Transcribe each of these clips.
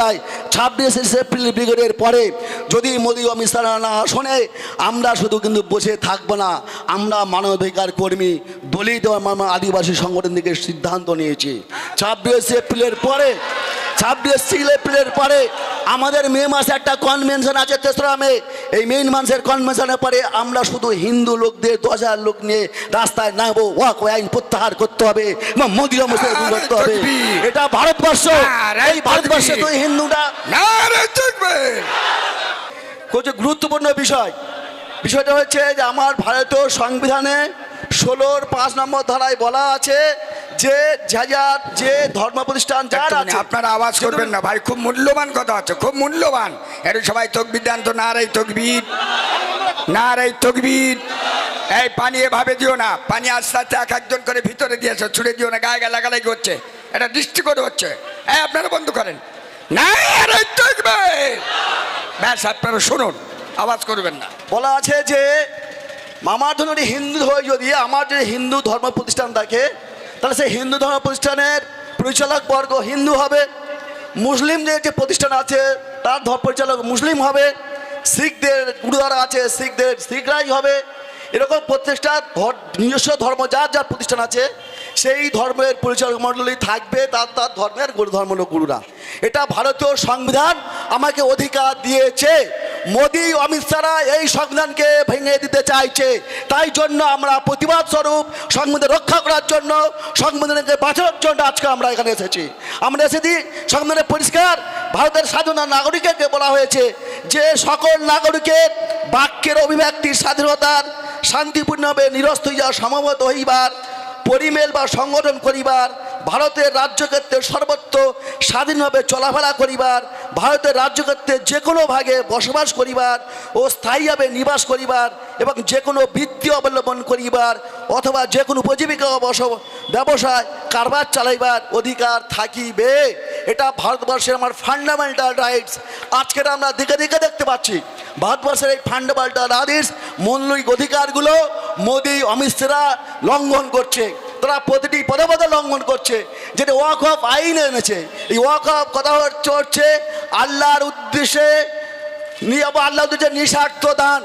যায়, ছাব্বিশে এপ্রিল ব্রিগেডের পরে যদি মোদী অমিত শাহ না শোনে, আমরা শুধু কিন্তু বসে থাকব না, আমরা মানবাধিকার কর্মী, দলিত আদিবাসী সংগঠন থেকে সিদ্ধান্ত নিয়েছি। ছাব্বিশে এপ্রিলের পরে ছাব্বিশে এপ্রিলের পরে আমাদের মে মাসে একটা কনভেনশন আছে তেসরা মে। এই মেইন মাসের কনভেনশনের পরে আমরা শুধু হিন্দু লোকদের দশ হাজার লোক নিয়ে রাস্তায় নামবো ওয়াক আইন প্রত্যাহার করতে হবে মোদী অমিত করতে হবে। এটা ভারতবর্ষ এই ভারতবর্ষে তো হিন্দুরা খুব গুরুত্বপূর্ণ বিষয়। বিষয়টা হচ্ছে যে আমার ভারতীয় সংবিধানে ষোলোর পাঁচ নম্বর ধারায় বলা আছে যে যার যে ধর্ম প্রতিষ্ঠান যার আছে আপনারা আওয়াজ করবেন না ভাই খুব মূল্যবান কথা আছে খুব মূল্যবান। এর সবাই তকবির দেন তো না রে তকবির না রে তকবির। এই পানি এভাবে দিও না পানি আস্তে আস্তে এক একজন করে ভিতরে দিয়েছে ছুড়ে দিও না গায়ে গায়ে লাগালাগি হচ্ছে এটা দৃষ্টি করে হচ্ছে। এই আপনারা বন্ধ করেন। না রে তকবির! ব্যাস আপনারা শুনুন আওয়াজ করবেন না। বলা আছে যে জন্য যদি হিন্দু হয়ে যদি আমার যদি হিন্দু ধর্ম প্রতিষ্ঠান থাকে তাহলে সেই হিন্দু ধর্ম প্রতিষ্ঠানের পরিচালক বর্গ হিন্দু হবে মুসলিমদের যে প্রতিষ্ঠান আছে, তার ধর্ম পরিচালক মুসলিম হবে, শিখদের গুরুদ্বারা আছে, শিখদের শিখরাই হবে, এরকম প্রত্যেকটা নিজস্ব ধর্ম, যার যার প্রতিষ্ঠান আছে, সেই ধর্মের পরিচালক মণ্ডলী থাকবে, তার তার ধর্মের গুরু ধর্ম গুরুরা। এটা ভারতীয় সংবিধান আমাকে অধিকার দিয়েছে। মোদী অমিত শাহরা এই সংবিধানকে ভেঙে দিতে চাইছে। তাই জন্য আমরা প্রতিবাদ স্বরূপ সংবিধান রক্ষা করার জন্য, সংবিধানকে বাঁচানোর জন্য আজকে আমরা এখানে এসেছি। আমরা এসেছি সংবিধানে পরিষ্কার ভারতের স্বাধীন নাগরিককে বলা হয়েছে যে সকল নাগরিকের বাক্যের অভিব্যক্তির স্বাধীনতার শান্তিপূর্ণভাবে নিরস্ত হইয়া সমবত হইবার, পরিমেল বা সংগঠন করিবার, ভারতের রাজ্যক্ষেত্রে সর্বত্র স্বাধীনভাবে চলাফেরা করিবার, ভারতের রাজ্যক্ষেত্রে যে কোনো ভাগে বসবাস করিবার ও স্থায়ীভাবে নিবাস করিবার এবং যে কোনো বৃত্তি অবলম্বন করিবার অথবা যে কোনো উপজীবিকা বস- ব্যবসায় কারবার চালাইবার অধিকার থাকিবে। এটা ভারতবর্ষের আমার ফান্ডামেন্টাল রাইটস আজকের আমরা দিকে দিকে দেখতে পাচ্ছি, ভারতবর্ষের এই ফান্ডামেন্টাল রাইটস মৌলিক অধিকারগুলো মোদী অমিত লঙ্ঘন করছে। তারা প্রতিটি পদে পদে লঙ্ঘন করছে। যেটা ওয়াক অফ আইন এনেছে। এই ওয়াক অফ কথা হচ্ছে আল্লাহর উদ্দেশ্যে আল্লাহ উদ্দেশ্যে নিঃস্বার্থ দান।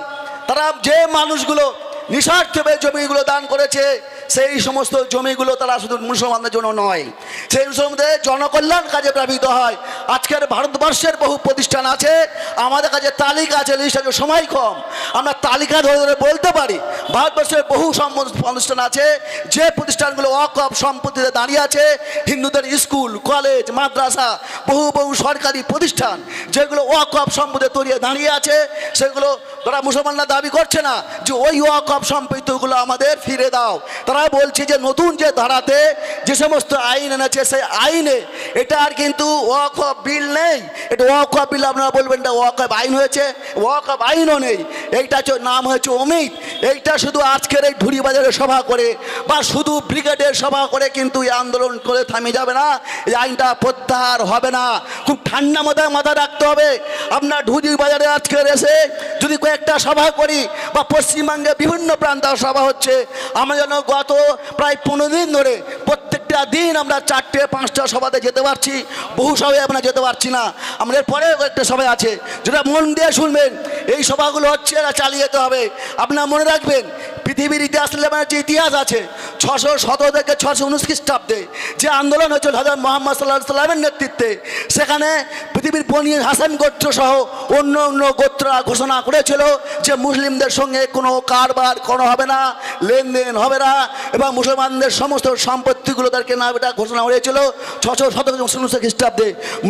তারা যে মানুষগুলো নিঃস্বার্থভাবে জমিগুলো দান করেছে সেই সমস্ত জমিগুলো তারা শুধু মুসলমানদের জন্য নয়, সেই মুসলমানদের জনকল্যাণ কাজে ব্যবহৃত হয়। আজকের ভারতবর্ষের বহু প্রতিষ্ঠান আছে, আমাদের কাছে তালিকা আছে, লিস্ট আছে, সময় কম। আমরা তালিকা ধরে ধরে বলতে পারি, ভারতবর্ষের বহু প্রতিষ্ঠান আছে, যে প্রতিষ্ঠানগুলো অকপ সম্পত্তিতে দাঁড়িয়ে আছে, হিন্দুদের স্কুল, কলেজ, মাদ্রাসা, বহু বহু সরকারি প্রতিষ্ঠান, যেগুলো ওয়াকফ সম্পদে তৈরিয়ে দাঁড়িয়ে আছে, সেগুলো তারা মুসলমানরা দাবি করছে না যে ওই ওয়াকফ সম্পত্তিগুলো আমাদের ফিরে দাও। তারা বলছে যে, নতুন যে ধারাতে যে সমস্ত আইন এনেছে, সেই আইনে এটা আর কিন্তু ওয়াকফ বিল নেই। এটা ওয়াকফ বিল আপনারা বলবেন, এটা ওয়াকফ আইন হয়েছে। ওয়াকফ আইনও নেই। এইটা নাম হয়েছে অমিত। এইটা শুধু আজকের এই ঢুরি বাজারে সভা করে, বা শুধু ব্রিগেডের সভা করে কিন্তু এই আন্দোলন করে থামে যাবে না। এই আইনটা প্রত্যাহার হবে না। খুব ঠান্ডা মাথায় মাথা রাখতে হবে। আপনার ঢুজি বাজারে আজকের এসে যদি কয়েকটা সভা করি, বা পশ্চিমবঙ্গে বিভিন্ন প্রান্তে সভা হচ্ছে, আমরা যেন গত প্রায় পনেরো দিন ধরে প্রত্যেকটা দিন আমরা চারটে, পাঁচটা সভাতে যেতে পারছি। বহু সভায় আমরা যেতে পারছি না। আমাদের পরেও একটা সভায় আছে। যেটা মন দিয়ে শুনবেন। এই সভাগুলো হচ্ছে এরা চালিয়ে যেতে হবে। আপনারা মনে রাখবেন, পৃথিবীর ইতিহাস লেবানের যে ইতিহাস আছে। ছশো সতেরো থেকে ছশো উনিশ খ্রিস্টাব্দে যে আন্দোলন হয়েছিল হজরত মোহাম্মদ সাল্লাহ সাল্লামের নেতৃত্বে, সেখানে পৃথিবীর বনি হাসান গোত্র সহ অন্য অন্য গোত্ররা ঘোষণা করেছিল যে মুসলিমদের সঙ্গে কোনো কারবার কোনো হবে না, লেনদেন হবে না এবং মুসলমানদের সমস্ত সম্পত্তিগুলো তাদেরকে না এটা ঘোষণা হয়েছিল। ছশো সতেরো উনিশ খ্রিস্টাব্দে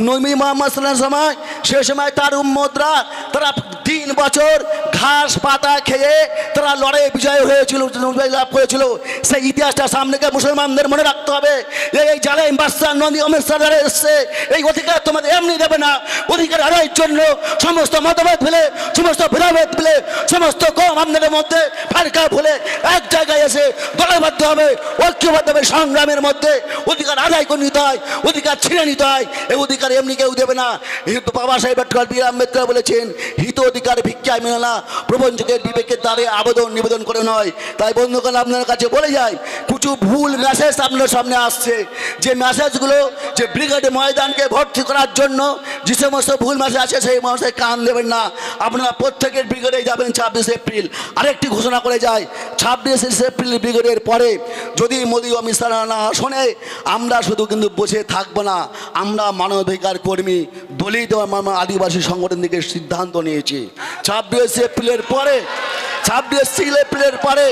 নবী মোহাম্মদ সাল্লাহ সময়, সে সময় তার উম্মদরা তারা তিন বছর ঘাস, পাতা খেয়ে তারা লড়াই বিজয় হয়েছিল বিজয় লাভ করেছিল। সেই ইতিহাসটা সামনেকে মুসলমানদের মনে রাখতে হবে। এই জালেম বাদশাহ নদী অমিত সাদারে এসছে। এই অধিকার তোমাদের এমনি দেবে না। অধিকার আদায়ের জন্য সমস্ত মতভেদ ফেলে সমস্ত ভেদাভেদ ফেলে সমস্ত কম আপনাদের মধ্যে ফারকা ফেলে এক জায়গায় এসে দলবদ্ধ হবে ঐক্যবদ্ধ হবে সংগ্রামের মধ্যে অধিকার আদায় করে নিতে হয়, অধিকার ছিঁড়ে নিতে হয় এই অধিকার এমনি কেউ দেবে না। কিন্তু বাবা সাহেব বীর আম্বেদকর বলেছেন, হিত অধিকার ভিক্ষায় মেলে না প্রপঞ্চকের বিবেকের দ্বারে আবেদন নিবেদন করে নয়। তাই বন্ধুগণ, আপনার কাছে বলে যাই, কিছু ভুল মেসেজ আপনার সামনে আসছে। যে মেসেজগুলো যে ব্রিগেড ময়দানকে ভর্তি করার জন্য যে সমস্ত ভুল মেসেজ আছে, সেই মানুষের কান দেবেন না। আপনারা প্রত্যেকের ব্রিগেডে যাবেন ছাব্বিশ এপ্রিল। আরেকটি ঘোষণা করে যায় ছাব্বিশে এপ্রিল ব্রিগেডের পরে যদি মোদী অমিত শাহ না শোনে আমরা শুধু কিন্তু বসে থাকব না। আমরা মানবাধিকার কর্মী দলিত আদিবাসী সংগঠন থেকে সিদ্ধান্ত নিয়েছি। ছাব্বিশ এপ্রিলের পরে ছাব্বিশ এপ্রিলের পরে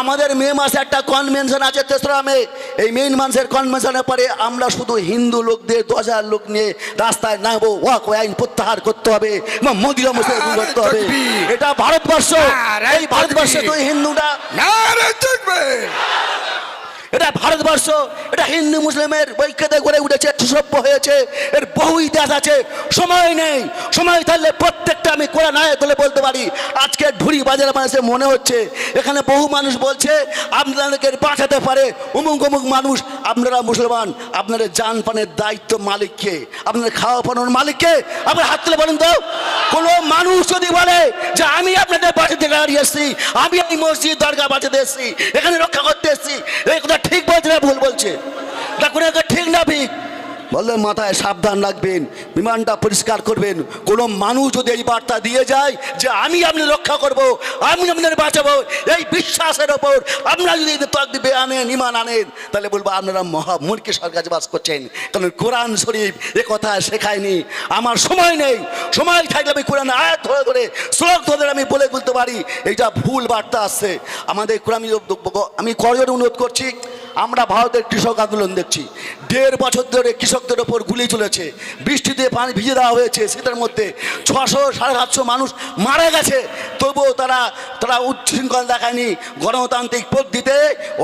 আমাদের মে মাসে একটা কনভেনশন আছে তেসরা মে এই মেইন মাসের কনভেনশনের পরে আমরা শুধু হিন্দু লোকদের দশ হাজার লোক নিয়ে রাস্তায় নামবো। ওয়াক আইন প্রত্যাহার করতে হবে এবং মোদী অমিত করতে হবে। এটা ভারতবর্ষ। এই ভারতবর্ষে তো হিন্দুটা থাকবে এটা ভারতবর্ষ, এটা হিন্দু মুসলিমের ঐক্যতে গড়ে উঠেছে, সুসভ্য হয়েছে, এর বহু ইতিহাস আছে। সময় নেই, সময় থাকলে প্রত্যেকটা আমি কোরআন আয়াত বলে বলতে পারি। আজকে ঢুরি বাজারে মানুষের মনে হচ্ছে, এখানে বহু মানুষ বলছে, আপনাদেরকে বাঁচাতে পারে। উমুক উমুক মানুষ, আপনারা মুসলমান, আপনাদের জান পানের দায়িত্ব মালিককে, আপনাদের খাওয়া পানোর মালিককে, আপনার হাত তুলে বলেন তো। কোনো মানুষ যদি বলে যে, আমি আপনাদের বাঁচাতে দাঁড়িয়ে এসেছি, আমি এই মসজিদ দরগা বাঁচাতে এসেছি, এখানে রক্ষা করতে এসেছি এই কথা ঠিক বলছে না ভুল বলছে। ঠিক না ঠিক। বললে মাথায় সাবধান রাখবেন, বিমানটা পরিষ্কার করবেন। কোনো মানুষ যদি এই বার্তা দিয়ে যায় যে আমি আপনি রক্ষা করব, আমি আপনাদের বাঁচাবো, এই বিশ্বাসের ওপর আপনারা যদি তকদিবে আনেন, ইমান আনেন, তাহলে বলব আপনারা মহা মূর্খে সরকার বাস করছেন। কারণ কোরআন শরীফ এ কথা শেখায়নি। আমার সময় নেই, সময় থাকলে আমি কোরআন আয়াত ধরে ধরে, শ্লোক ধরে আমি বলে বলতে পারি। এইটা ভুল বার্তা আসছে আমাদের কোরআন আমি করজোর অনুরোধ করছি? আমরা ভারতের কৃষক আন্দোলন দেখছি। দেড় বছর ধরে কৃষকদের ওপর গুলি চলেছে। বৃষ্টিতে পানি ভিজে দেওয়া হয়েছে সেটার মধ্যে। ছশো সাড়ে সাতশো মানুষ মারা গেছে। তবুও তারা তারা উচ্ছৃঙ্খল দেখায়নি গণতান্ত্রিক পদ্ধতিতে।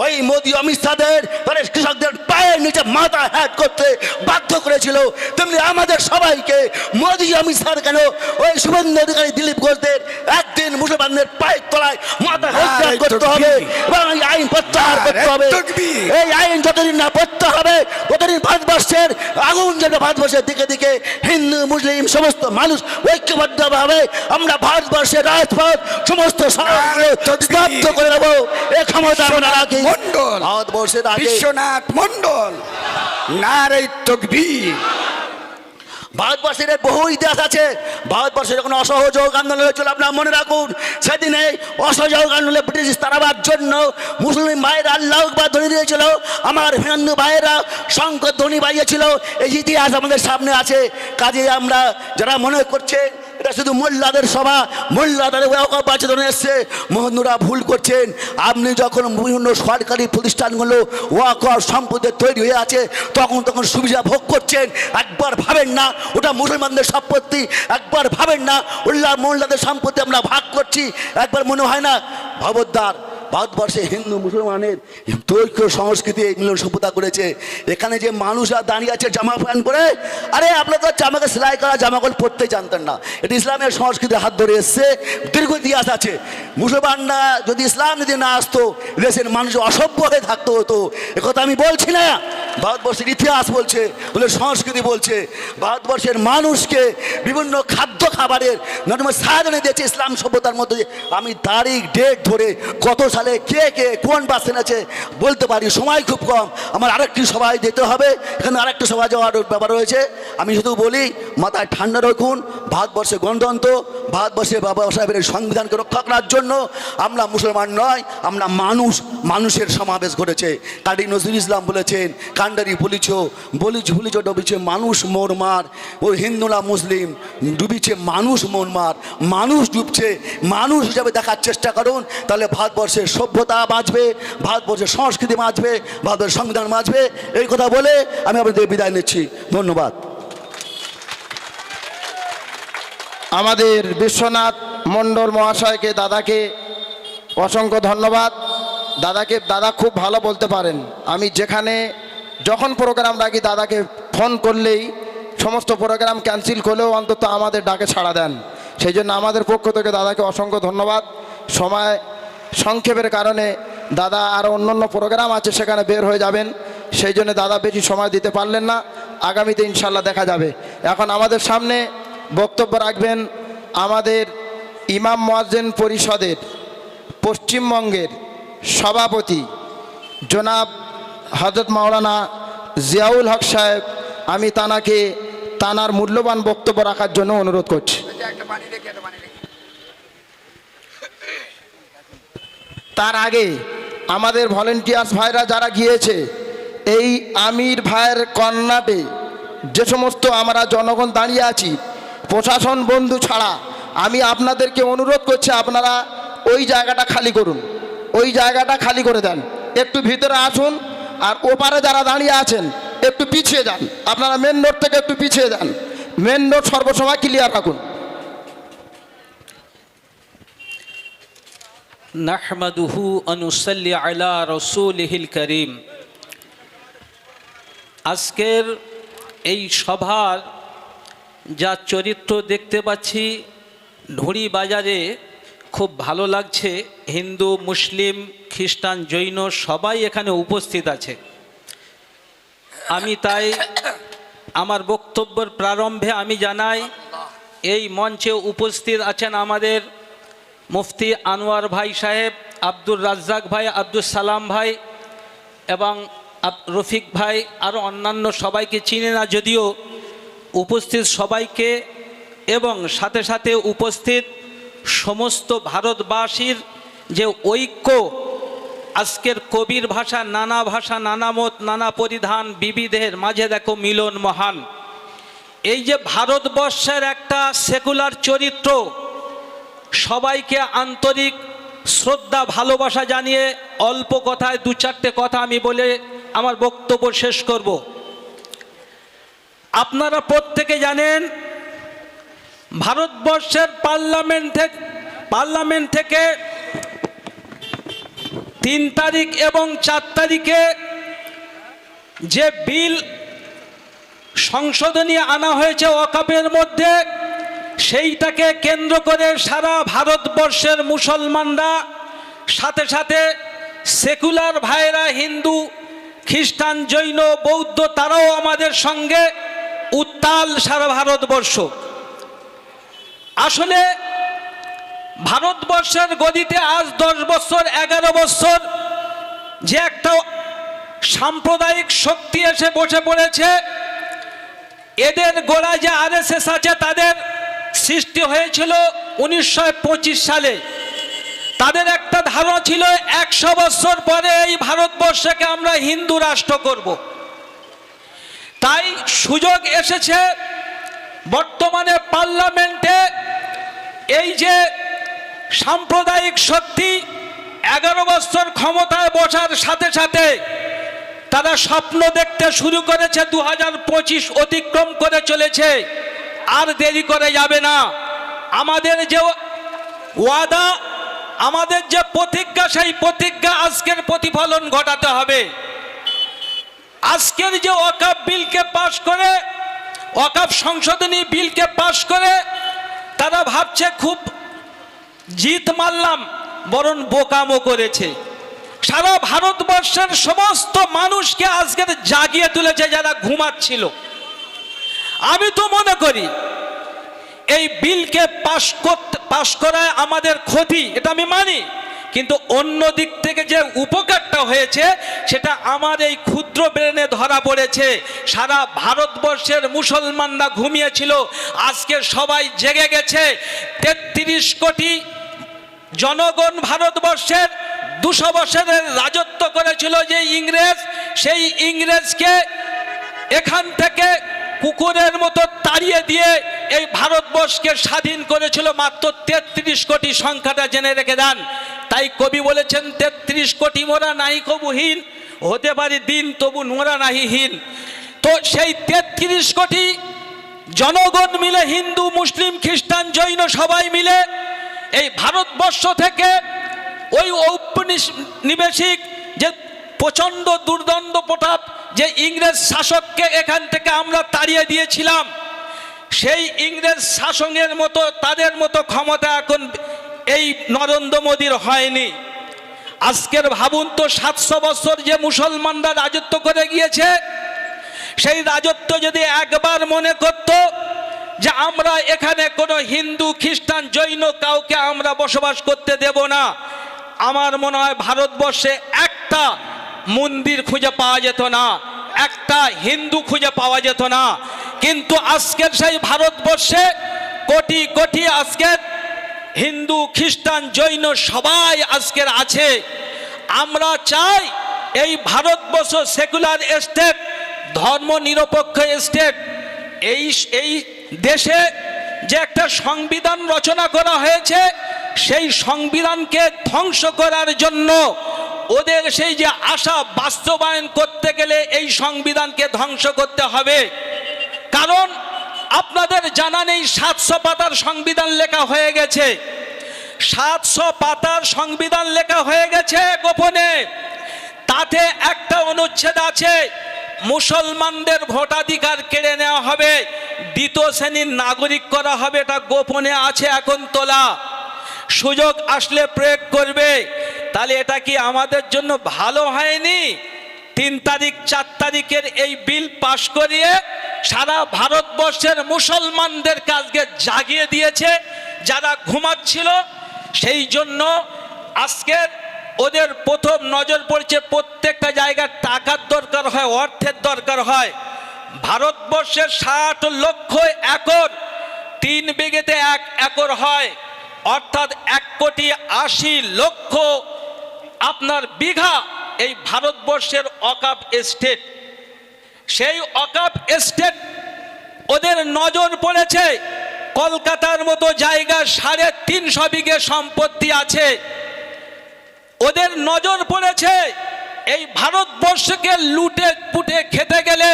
ওই মোদী অমিত শাহদের তারা কৃষকদের পায়ের নিচে মাথা হ্যাট করতে বাধ্য করেছিল। তেমনি আমাদের সবাইকে মোদী অমিত শাহ কেন ওই শুভেন্দু অধিকারী দিলীপ ঘোষদের একদিন মুসলমানদের পায়ের তলায় মাথা হ্যাট করতে হবে এবং আইন প্রত্যাহার করতে হবে। এই আইন যতদিন না পড়তে হবে ততদিন ভারতবর্ষের আগুন যেন ভারতবর্ষের দিকে দিকে হিন্দু মুসলিম সমস্ত মানুষ ঐক্যবদ্ধভাবে আমরা ভারতবর্ষের রাজপথ সমস্ত স্তব্ধ করে দেবো এ ক্ষমতা আমরা রাখি। মন্ডল ভারতবর্ষের বিশ্বনাথ মন্ডল নারে তকবীর। ভারতবর্ষের বহু ইতিহাস আছে। ভারতবর্ষে যখন অসহযোগ আন্দোলন হয়েছিল, আপনারা মনে রাখুন, সেদিনে অসহযোগ আন্দোলনে ব্রিটিশ তারাবার জন্য মুসলিম ভাইয়েরা আল্লাহ বা ধ্বনি দিয়েছিল। আমার হিন্দু ভাইয়েরা শঙ্কর ধ্বনি বাইয়েছিল এই ইতিহাস আমাদের সামনে আছে। কাজে আমরা, যারা মনে করছে এটা শুধু মোল্লাদের সভা, মোল্লাদের বাচ্চাদের এসছে। মোহনুরা ভুল করছেন। আপনি যখন বিভিন্ন সরকারি প্রতিষ্ঠানগুলো ওয়াকর সম্পদের তৈরি হয়ে আছে, তখন তখন সুবিধা ভোগ করছেন। একবার ভাবেন না, ওটা মুসলমানদের সম্পত্তি। একবার ভাবেন না, উল্লাহ মোল্লাদের সম্পত্তি আমরা ভাগ করছি। একবার মনে হয় না ভবদ্বার ভারতবর্ষে হিন্দু, মুসলমানের তৈক্য সংস্কৃতি এই মিলন সভ্যতা করেছে। এখানে যে মানুষরা দাঁড়িয়ে আছে জামা প্যান্ট পরে, আরে আপনারা তো জামাকে সেলাই করা জামাকাপড় পরতে জানতেন না। এটা ইসলামের সংস্কৃতির হাত ধরে এসছে, দীর্ঘ ইতিহাস আছে। মুসলমানরা যদি ইসলাম যদি না আসতো, দেশের মানুষ অসভ্য হয়ে থাকতো হতো। একথা আমি বলছি না। ভারতবর্ষের ইতিহাস বলছে বলে সংস্কৃতি বলছে। ভারতবর্ষের মানুষকে বিভিন্ন খাদ্য খাবারের নর্ম সাহায্য দিয়েছে ইসলাম সভ্যতার মধ্যে। আমি তারিখ ডেট ধরে কত সালে কে কে, কোন বাস এনেছে? বলতে পারি, সময় খুব কম। আমার আরেকটি সভায় যেতে হবে। এখানে আরেকটি সভা যাওয়ার ব্যাপার রয়েছে। আমি শুধু বলি, মাথায় ঠান্ডা রাখুন। ভারতবর্ষে গণতন্ত্র, ভারতবর্ষে বাবা সাহেবের সংবিধানকে রক্ষা করার জন্য আমরা মুসলমান নয়, আমরা মানুষ, মানুষের সমাবেশ ঘটেছে। কারি নজরুল ইসলাম বলেছেন, কান্ডারি বলিছ বলিছ বলিছ, ডুবিছে মানুষ মোর মার। ও হিন্দুরা মুসলিম, ডুবিছে মানুষ মোরমার মানুষ ডুবছে, মানুষ হিসাবে দেখার চেষ্টা করুন, তাহলে ভারতবর্ষের সভ্যতা বাঁচবে, ভারতবর্ষের সংস্কৃতি বাঁচবে, ভারতের সংবিধান বাঁচবে, এই কথা বলে আমি আপনাদের বিদায় নিচ্ছি। ধন্যবাদ। আমাদের বিশ্বনাথ মণ্ডল মহাশয়কে, দাদাকে অসংখ্য ধন্যবাদ। দাদাকে, দাদা খুব ভালো বলতে পারেন। আমি যেখানে, যখন প্রোগ্রাম রাখি দাদাকে ফোন করলেই সমস্ত প্রোগ্রাম ক্যান্সেল করলেও অন্তত আমাদের ডাকে ছাড়া দেন। সেই জন্য আমাদের পক্ষ থেকে দাদাকে অসংখ্য ধন্যবাদ। সময় সংক্ষেপের কারণে দাদা আর অন্য অন্য প্রোগ্রাম আছে, সেখানে বের হয়ে যাবেন। সেই জন্য দাদা বেশি সময় দিতে পারলেন না। আগামীতে ইনশাল্লাহ দেখা যাবে। এখন আমাদের সামনে বক্তব্য রাখবেন আমাদের ইমাম মোয়াজ্জেন পরিষদের পশ্চিমবঙ্গের সভাপতি জনাব হজরত মাওলানা জিয়াউল হক সাহেব। আমি তানাকে, তানার মূল্যবান বক্তব্য রাখার জন্য অনুরোধ করছি একটা পানি রেখে একটা পানি রেখে তার আগে আমাদের ভলেন্টিয়ার্স ভাইরা যারা গিয়েছে, এই আমির ভাইয়ের কর্নাটে যে সমস্ত আমরা জনগণ দাঁড়িয়ে আছি, প্রশাসন বন্ধু ছাড়া, আমি আপনাদেরকে অনুরোধ করছি আপনারা ওই জায়গাটা খালি করুন। ওই জায়গাটা খালি করে দেন। একটু ভিতরে আসুন আর ওপারে যারা দাঁড়িয়ে আছেন, একটু পিছিয়ে যান। আপনারা মেন রোড থেকে একটু পিছিয়ে যান। মেন রোড সর্বসময় ক্লিয়ার রাখুন। নাহমাদুহু অনুসল্লি আলা রসুলহিল করিম। আজকের এই সভার যা চরিত্র দেখতে পাচ্ছি, ঢুড়ি বাজারে খুব ভালো লাগছে। হিন্দু, মুসলিম, খ্রিস্টান, জৈন সবাই এখানে উপস্থিত আছে। আমি তাই আমার বক্তব্যের প্রারম্ভে আমি জানাই, এই মঞ্চে উপস্থিত আছেন আমাদের মুফতি আনোয়ার ভাই সাহেব, আব্দুর রাজ্জাক ভাই আব্দুল সালাম ভাই এবং রফিক ভাই আরও অন্যান্য সবাইকে চিনে না যদিও উপস্থিত সবাইকে এবং সাথে সাথে উপস্থিত সমস্ত ভারতবাসীর যে ঐক্য, আজকের কবির ভাষা, নানা ভাষা, নানা মত, নানা পরিধান, বিবিধের মাঝে দেখো মিলন মহান। এই যে ভারতবর্ষের একটা সেকুলার চরিত্র সবাইকে আন্তরিক শ্রদ্ধা, ভালোবাসা জানিয়ে অল্প কথায় দু চারটে কথা আমি বলে আমার বক্তব্য শেষ করব। আপনারা প্রত্যেকে জানেন, ভারতবর্ষের পার্লামেন্ট থেকে পার্লামেন্ট থেকে তিন তারিখ এবং চার তারিখে যে বিল সংশোধনী আনা হয়েছে ওয়াকাপের মধ্যে সেইটাকে কেন্দ্র করে সারা ভারতবর্ষের মুসলমানরা, সাথে সাথে সেকুলার ভাইরা হিন্দু, খ্রিস্টান, জৈন, বৌদ্ধ, তারাও আমাদের সঙ্গে উত্তাল সারা ভারতবর্ষ। আসলে ভারতবর্ষের গদিতে আজ দশ বছর, এগারো বছর যে একটা সাম্প্রদায়িক শক্তি এসে বসে পড়েছে, এদের গোড়ায় যে আরএসএস আছে, তাদের সৃষ্টি হয়েছিল উনিশশো পঁচিশ সালে। তাদের একটা ধারণা ছিল, একশো বছর পরে এই ভারতবর্ষকে আমরা হিন্দু রাষ্ট্র করব। তাই সুযোগ এসেছে, বর্তমানে পার্লামেন্টে এই যে সাম্প্রদায়িক শক্তি, এগারো বছর ক্ষমতায় বসার সাথে সাথে তারা স্বপ্ন দেখতে শুরু করেছে দু হাজার পঁচিশ অতিক্রম করে চলেছে। আর দেরি করে যাবে না। আমাদের যে ওয়াদা, আমাদের যে প্রতিজ্ঞা, সেই প্রতিজ্ঞা আজকের প্রতিফলন ঘটাতে হবে। আজকের যে ওয়াকাপ বিলকে পাশ করে ওয়াকাপ সংশোধনী বিলকে পাশ করে, তারা ভাবছে, খুব জিত মারলাম, বরং বোকামো করেছে। সারা ভারতবর্ষের সমস্ত মানুষকে আজকের জাগিয়ে তুলেছে যারা ঘুমাচ্ছিল। তো মনে করি, এই বিলকে পাশ করতে পাশ করায় আমাদের ক্ষতি, এটা আমি মানি। কিন্তু অন্য দিক থেকে যে উপকারটা হয়েছে, সেটা আমার এই ক্ষুদ্র ব্রেনে ধরা পড়েছে। সারা ভারতবর্ষের মুসলমানরা ঘুমিয়েছিল, আজকে সবাই জেগে গেছে। তেত্রিশ কোটি জনগণ ভারতবর্ষের দুশো বছরের রাজত্ব করেছিল যে ইংরেজ, সেই ইংরেজকে এখান থেকে কুকুরের মতো তাড়িয়ে দিয়ে এই ভারতবর্ষকে স্বাধীন করেছিল মাত্র তেত্রিশ কোটি সংখ্যাটা জেনে রেখে দেন। তাই কবি বলেছেন, তেত্রিশ কোটি মোরা নাই কবুহীন হতে পারে দিন তবু নোরা নাহিহীন তো সেই তেত্রিশ কোটি জনগণ মিলে, হিন্দু, মুসলিম, খ্রিস্টান, জৈন সবাই মিলে এই ভারতবর্ষ থেকে ওই ঔপনিবেশিক যে প্রচণ্ড দুর্দণ্ড প্রতাপ যে ইংরেজ শাসককে এখান থেকে আমরা তাড়িয়ে দিয়েছিলাম। সেই ইংরেজ শাসনের মতো, তাদের মতো ক্ষমতা এখন এই নরেন্দ্র মোদীর হয়নি। আজকের ভাবুন তো সাতশো বছর যে মুসলমানরা রাজত্ব করে গিয়েছে, সেই রাজত্ব যদি একবার মনে করত যে আমরা এখানে কোনো হিন্দু, খ্রিস্টান, জৈন কাউকে আমরা বসবাস করতে দেব না, আমার মনে হয় ভারতবর্ষে একটা মন্দির খুঁজে পাওয়া যেত না, একটা হিন্দু খুঁজে পাওয়া যেত না। কিন্তু আজকের সেই ভারতবর্ষে কোটি কোটি আজকের হিন্দু, খ্রিস্টান, জৈন সবাই আজকের আছে। আমরা চাই এই ভারতবর্ষ সেকুলার স্টেট, ধর্ম নিরপেক্ষ স্টেট, এই এই দেশে যে একটা সংবিধান রচনা করা হয়েছে, সেই সংবিধানকে ধ্বংস করার জন্য ওদের সেই যে আশা বাস্তবায়ন করতে গেলে এই সংবিধানকে ধ্বংস করতে হবে। কারণ আপনাদের জানা নেই সাতশো পাতার সংবিধান লেখা হয়ে গেছে। সাতশো পাতার সংবিধান লেখা হয়ে গেছে গোপনে। তাতে একটা অনুচ্ছেদ আছে, মুসলমানদের ভোটাধিকার কেড়ে নেওয়া হবে, দ্বিতীয় শ্রেণির নাগরিক করা হবে, এটা গোপনে আছে এখন তোলা। সুযোগ আসলে প্রয়োগ করবে। তাহলে এটা কি আমাদের জন্য ভালো হয়নি? তিন তারিখ, চার তারিখের এই বিল পাশ করিয়ে সারা ভারতবর্ষের মুসলমানদের কাজকে জাগিয়ে দিয়েছে, যারা ঘুমাচ্ছিল, সেই জন্য আজকের ওদের প্রথম নজর পড়ছে প্রত্যেকটা জায়গায় টাকার দরকার হয়, অর্থের দরকার হয়। ভারতবর্ষের ষাট লক্ষ একর, তিন বিঘেতে এক একর হয়, অর্থাৎ এক কোটি আশি লক্ষ আপনার বিঘা এই ভারতবর্ষের অকাপ এস্টেট সেই অকাপ এস্টেট ওদের নজর পড়েছে। কলকাতার মতো জায়গা সাড়ে তিনশো বিঘে সম্পত্তি আছে। ওদের নজর পড়েছে এই ভারতবর্ষকে লুটে পুটে খেতে গেলে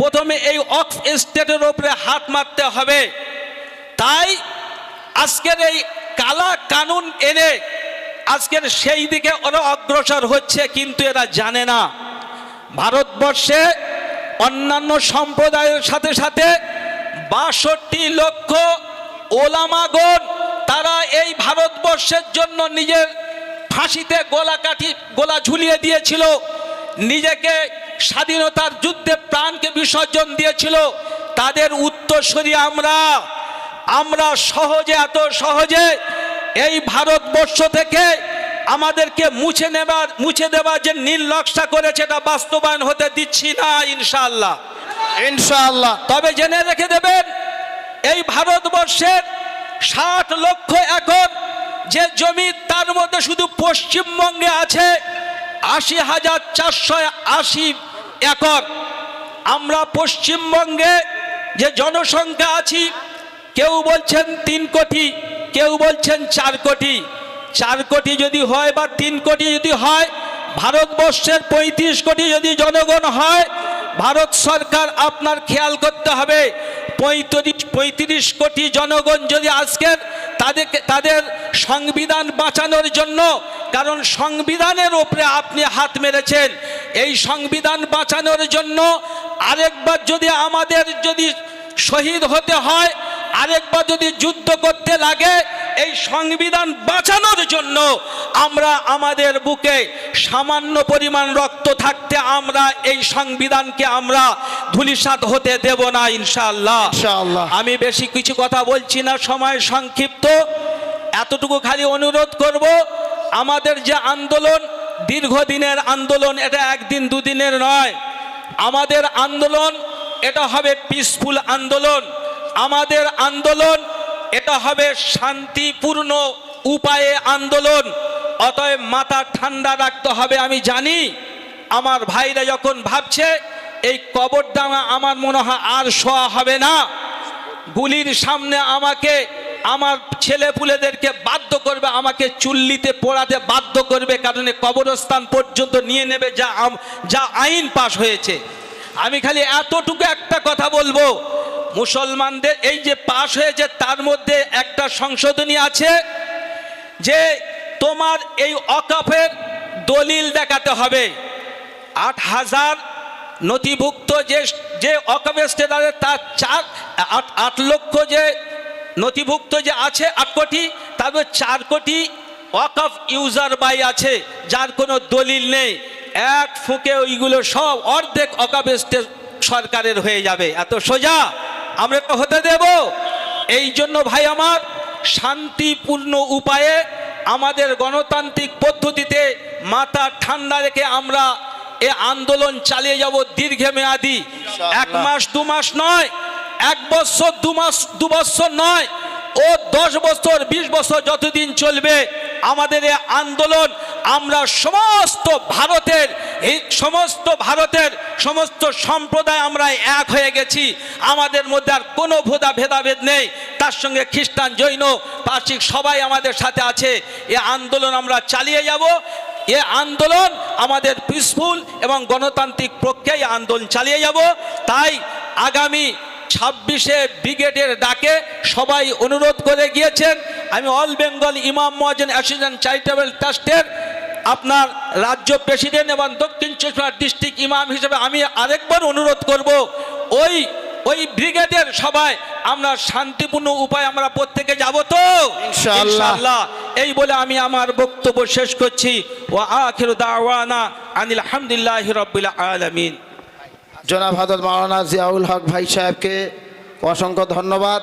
প্রথমে এই অক্স স্টেটের ওপরে হাত মারতে হবে। তাই আজকের এই কালা কানুন এনে আজকের সেই দিকে ওরা অগ্রসর হচ্ছে, কিন্তু এরা জানে না। ভারতবর্ষে অন্যান্য সম্প্রদায়ের সাথে সাথে বাষট্টি লক্ষ ওলামাগণ তারা এই ভারতবর্ষের জন্য নিজের ফাঁসিতে গোলা কাঠি গোলা ঝুলিয়ে দিয়েছিল। নিজেকে স্বাধীনতার যুদ্ধে প্রাণকে বিসর্জন দিয়েছিল। তাদের উত্তরসূরি আমরা। আমরা সহজে, এত সহজে এই ভারতবর্ষ থেকে আমাদেরকে মুছে নেবার মুছে দেওয়ার যে নীল নকশা করেছে এটা বাস্তবায়ন হতে দিচ্ছি না ইনশাআল্লাহ। ইনশাআল্লাহ। তবে জেনে রেখে দেবেন এই ভারতবর্ষের ষাট লক্ষ একর যে জমি তার মধ্যে শুধু পশ্চিমবঙ্গে আছে আশি হাজার চারশো আশি একর। আমরা পশ্চিমবঙ্গে যে জনসংখ্যা আছি কেউ বলছেন তিন কোটি। কেউ বলছেন চার কোটি। চার কোটি যদি হয় বা তিন কোটি যদি হয়, ভারতবর্ষের পঁয়ত্রিশ কোটি যদি জনগণ হয়, ভারত সরকার আপনার খেয়াল করতে হবে, পঁয়ত্রিশ পঁয়ত্রিশ কোটি জনগণ যদি আজকের তাদেরকে, তাদের সংবিধান বাঁচানোর জন্য, কারণ সংবিধানের ওপরে আপনি হাত মেরেছেন, এই সংবিধান বাঁচানোর জন্য আরেকবার যদি আমাদের যদি শহীদ হতে হয় আরেকবার যদি যুদ্ধ করতে লাগে এই সংবিধান বাঁচানোর জন্য আমরা আমাদের বুকে সামান্য পরিমাণ রক্ত থাকতে আমরা এই সংবিধানকে আমরা ধুলিসাৎ হতে দেব না ইনশাআল্লাহ। আমি বেশি কিছু কথা বলছি না সময় সংক্ষিপ্ত। এতটুকু খালি অনুরোধ করব আমাদের যে আন্দোলন দীর্ঘদিনের আন্দোলন এটা একদিন দুদিনের নয়। আমাদের আন্দোলন এটা হবে পিসফুল আন্দোলন। আমাদের আন্দোলন, এটা হবে শান্তিপূর্ণ উপায়ে আন্দোলন। অতএব মাথা ঠান্ডা রাখতে হবে, আমি জানি। আমার ভাইরা যখন ভাবছে, এই কবরডাঙা আমার মনে হয় আর শোয়া হবে না। গুলির সামনে আমাকে, আমার ছেলে পুলেদেরকে বাধ্য করবে, আমাকে চুল্লিতে পোড়াতে বাধ্য করবে, কারণ কবরস্থান পর্যন্ত নিয়ে নেবে যা যা আইন পাশ হয়েছে। আমি খালি এতটুকু একটা কথা বলব মুসলমানদের এই যে পাশ হয়েছে, তার মধ্যে একটা সংশোধনী আছে যে তোমার এই অকাফের দলিল দেখাতে হবে। আট হাজার নথিভুক্ত যে যে অকাফে স্টেটারে তার চার, আট আট লক্ষ যে নথিভুক্ত যে আছে, আট কোটি তারপর চার কোটি ওয়াকফ ইউজার বাই আছে, যার কোনো দলিল নেই। এক ফুকে ওইগুলো সব অর্ধেক অকাফ সরকারের হয়ে যাবে। এত সোজা? আমরা তো হতে দেব। এই জন্য ভাই আমার শান্তিপূর্ণ উপায়ে আমাদের গণতান্ত্রিক পদ্ধতিতে মাথা ঠান্ডা রেখে আমরা এ আন্দোলন চালিয়ে যাব দীর্ঘমেয়াদী। এক মাস দু মাস নয় এক বছর দু মাস দু বছর নয় ও দশ বছর বিশ বছর যতদিন চলবে আমাদের এই আন্দোলন, আমরা সমস্ত ভারতের, এই সমস্ত ভারতের, সমস্ত সম্প্রদায় আমরা এক হয়ে গেছি। আমাদের মধ্যে আর কোনো ভোদা ভেদাভেদ নেই। তার সঙ্গে খ্রিস্টান, জৈন পার্শ্বিক সবাই আমাদের সাথে আছে। এ আন্দোলন আমরা চালিয়ে যাব। এ আন্দোলন আমাদের পিসফুল এবং গণতান্ত্রিক প্রক্রিয়ায় আন্দোলন চালিয়ে যাব। তাই আগামী ছাব্বিশে ব্রিগেডের ডাকে সবাই অনুরোধ করে গিয়েছেন আমি অল বেঙ্গল ইমাম মহাজন অ্যাসোসিয়েশন চ্যারিটেবল ট্রাস্টের আপনার রাজ্য প্রেসিডেন্ট এবং দক্ষিণ চব্বিশ ডিস্ট্রিক্ট ইমাম হিসেবে আমি আরেকবার অনুরোধ করব ওই ওই ব্রিগেডের সবাই আমরা শান্তিপূর্ণ উপায় আমরা প্রত্যেকে যাব তো? ইনশাআল্লাহ। এই বলে আমি আমার বক্তব্য শেষ করছি। ও আখির দাওয়ানা আনিল হামদুলিল্লাহ রব্বিল আলামিন। জনাব হাজর মাওলানা জিয়াউল হক ভাই সাহেবকে অসংখ্য ধন্যবাদ।